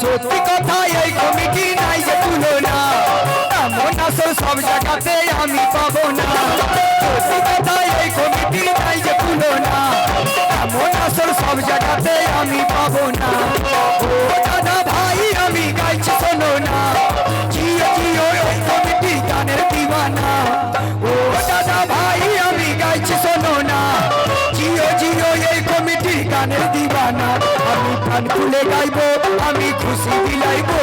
সত্যি কথা, এই কমিটি নাই যে তুলনা। এমন আসল সব জায়গাতে আমি পাবো না। সত্যি কথা, এই কমিটি নাই যে তুলনা। এমন আসল সব জায়গাতে আমি পাবো না। ও দাদা ভাই, আমি গাইছি শোনো না। জিও জিও, এই কমিটি গানের দিবানা প্রাণ খুলে গাইবো, আমি খুশি বিলাইবো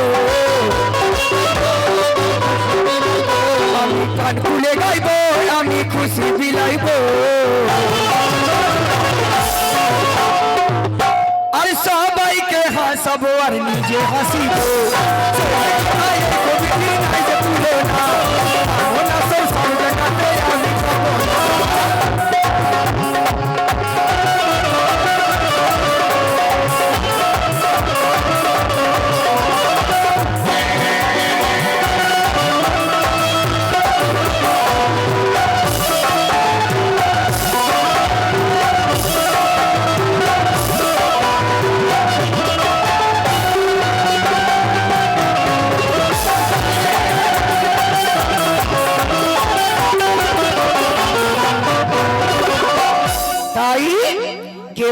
আমি প্রাণ খুলে গাইব, আমি খুশি বিলাইবো আর সবাইকে হাসাবো আর নিজে হাসিব।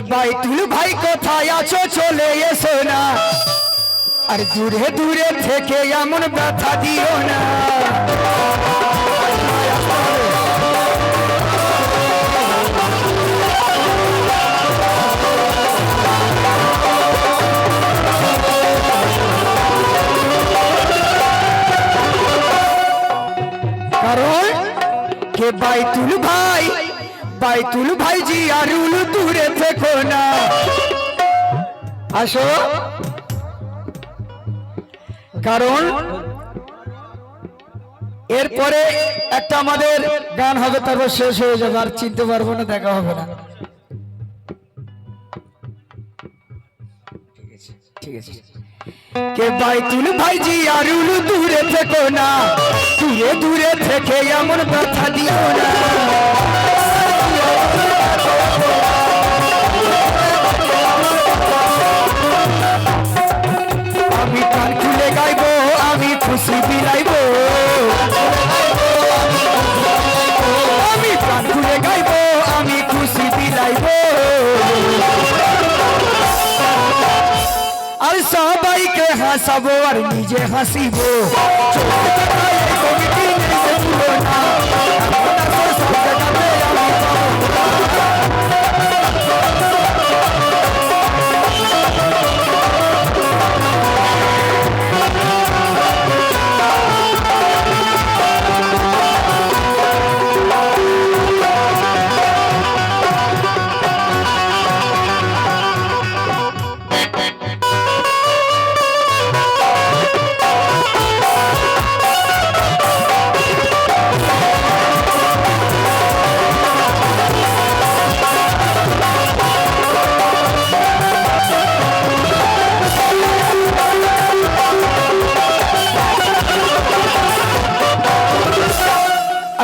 বাইতুল ভাই, কোথায় আছো? চলে এসো না। আর দূরে দূরে থেকে এমন ব্যথা দিও না। কারণ কে বাইতুল ভাই বাইতুল ভাই জি আরুল দূরে থেকো না। আসো। কারণ এরপরে একটা আমাদের গান হবে, তারপর শেষ হয়ে যাবে, আর চিনতে পারব না, দেখা হবে না। ঠিক আছে কে বাইতুল ভাইজি আরুল দূরে থেকো না। দূরে দূরে থেকে এমন কথা দিও না। আর সবাইকে হাসাবো আর নিজে হাসিবো।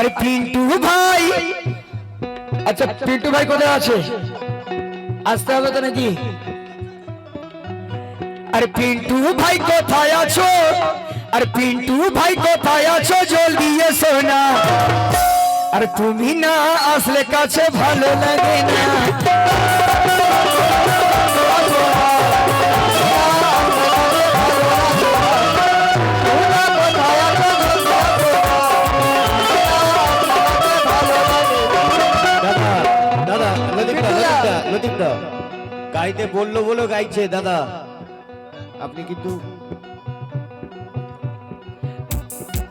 আরে পিন্টু ভাই। আচ্ছা পিন্টু ভাই কোথায় আছে? আসতে হবে তো নাকি? আরে পিন্টু ভাই কোথায় আছো? আরে পিন্টু ভাই কোথায় আছো? জলদি এসো না। আর তুমি না আসলে কাছে ভালো লাগে না। গাইতে বলল বলে গাইছে দাদা। আপনি কিন্তু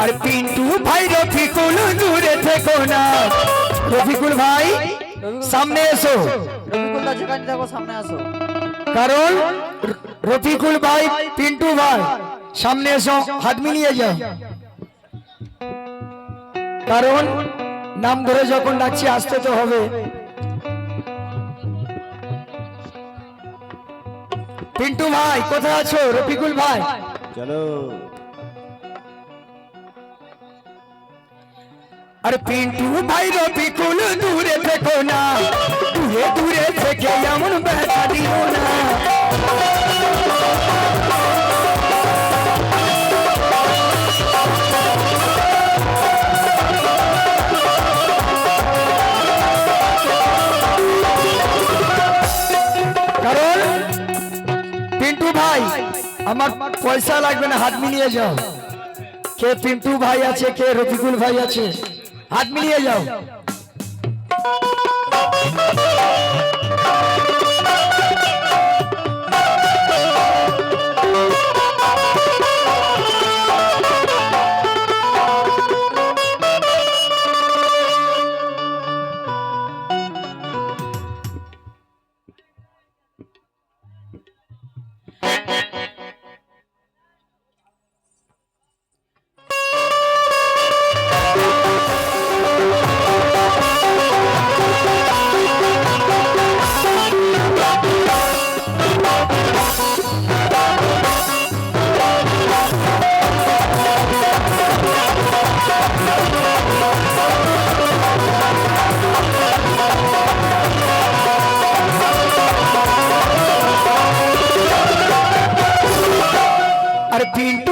আরে পিন্টু ভাই রফিকুল দূরে থেকো না। রফিকুল ভাই সামনে এসো। রবিকুলদা যেখানে দেখো সামনে আসো। কারণ রফিকুল ভাই পিন্টু ভাই সামনে এসো হাত মিলিয়ে যাও। কারণ নাম ধরে যখন ডাকছি আসতে তো হবে। পিন্টু ভাই কোথায় আছো? রফিকুল ভাই। চলো। আরে পিন্টু ভাই রফিকুল দূরে থেকো না। দূরে দূরে থেকে এমন ব্যথা দিও না। আমার পয়সা লাগবে না, হাত মিলিয়ে যাও। কে পিন্টু ভাই আছে, কে রফিকুল ভাই আছে, হাত মিলিয়ে যাও।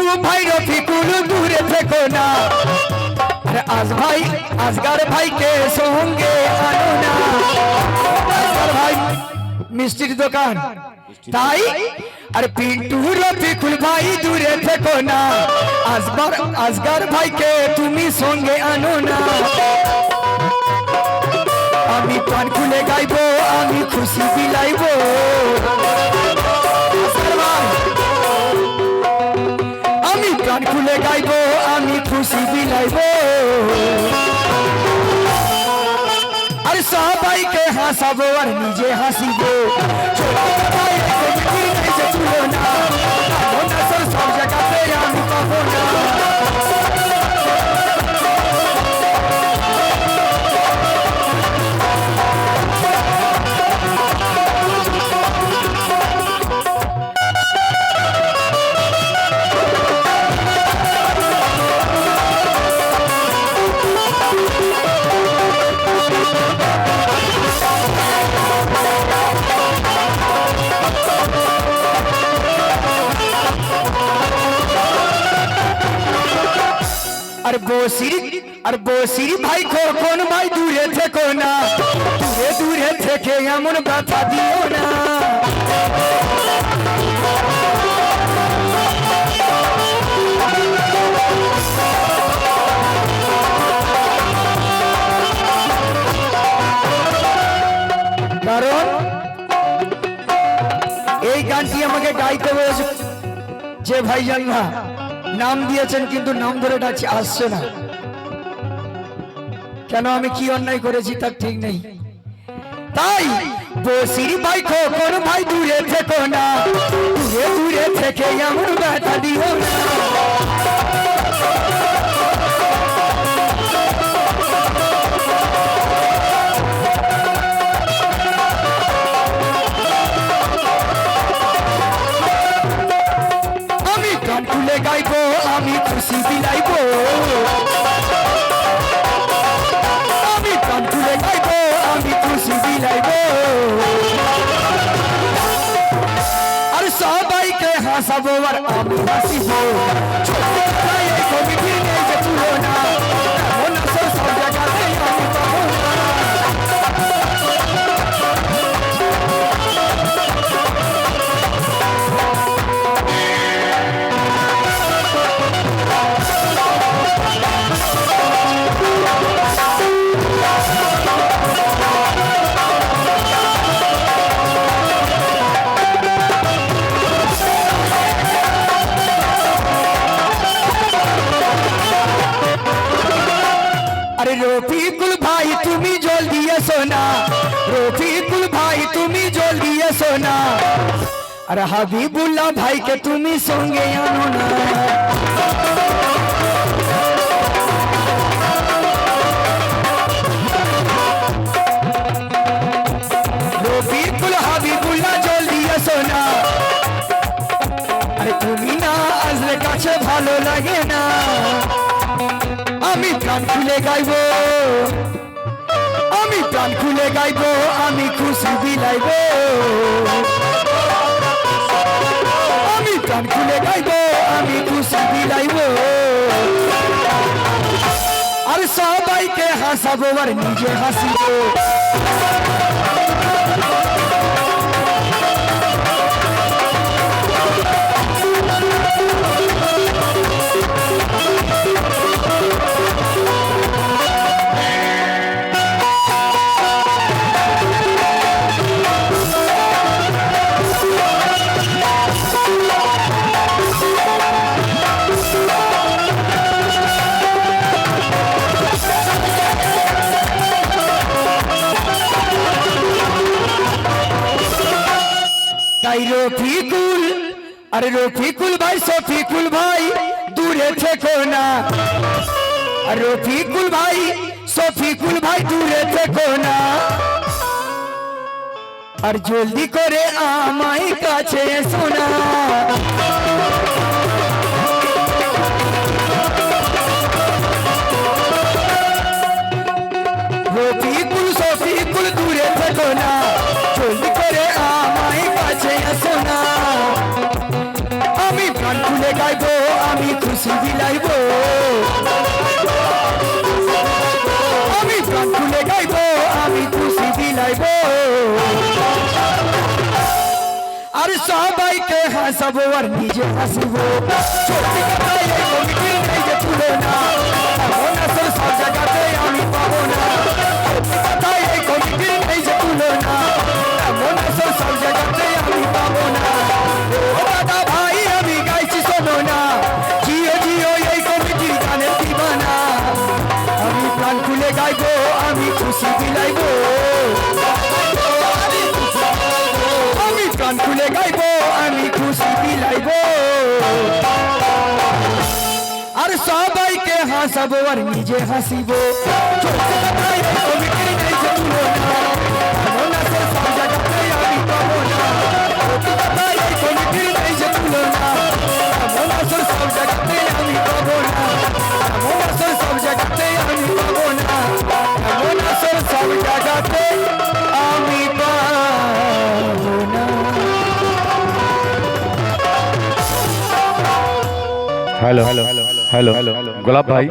পিন্টু ভাই রফিকুল দূরে থেকো না। আজ ভাই আজগার ভাইকে সঙ্গে আনো না। আজগার ভাই মিষ্টির দোকান। তাই আর পিন্টু রফিকুল ভাই দূরে থেকো না। আজবার আজগার ভাইকে তুমি সঙ্গে আনো না। আমি পান খুলে গাইবো আমি খুশি বিলাইবো। প্রাণ খুলে গাইব আমি খুশি বিলাইব। আর সবাইকে হাসাবো আর নিজে হাসিবো। বসির, আর বসির ভাই কখন ভাই দূরে থেকো না? দূরে দূরে থেকে এমন ব্যথা দিও না। কারণ এই গানটি আমাকে গাইতে হয়েছে যে ভাইজান না নাম দিয়েছেন, কিন্তু নাম ধরে ডাকছি, আসছে না। কেন আমি কি অন্যায় করেছি তার ঠিক নেই। তাই বসির ভাই খোকর ভাই দূরে থেকো না। দূরে দূরে থেকে এমন ব্যথা দিও না। আমি গান খুলে গাইবো আমি খুশি বিলাইবো আর সবাইকে হাসাবো আর আমি হাসিবো ভাইকে তুমি সঙ্গে আনো না। রফিকুল, হাবিবুল্লাহ, জলদি এসো না। আরে তুমি না আসলে কাছে ভালো লাগে না। আমি প্রাণ খুলে গাইবো। আমি প্রাণ খুলে গাইব, আমি খুশি বিলাইব। আমি প্রাণ খুলে গাইব, আমি খুশি বিলাইব। আর সবাইকে হাসাবো আর নিজে হাসিবো। তাই রফিকুল, আরে রফিকুল ভাই সফিকুল ভাই, দূরে থেকো না। রফিকুল ভাই সফিকুল ভাই, দূরে থেকো না। আর জলদি করে আমায় কাছে শোনা। বিলাইব আর সবাইকে হাসাবো আর নিজে হাসিব সত্যি কথা তুলনা হাসাবো আর নিজে হাসিব হ্যালো হ্যালো হ্যালো গোলাপ ভাই